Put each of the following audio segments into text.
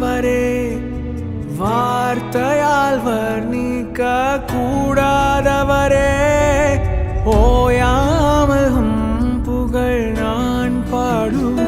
ஆண்டவரே வார்த்தையால் வர்ணிக்க கூடாதவரே ஓயாமல் புகழ் நான் பாடும்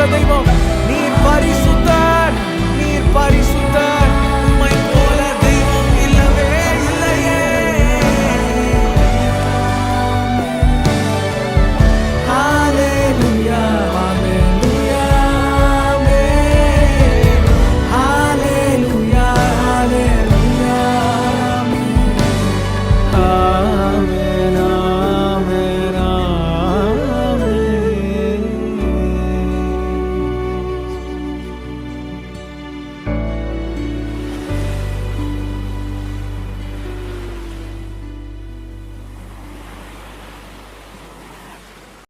তুলে দেব।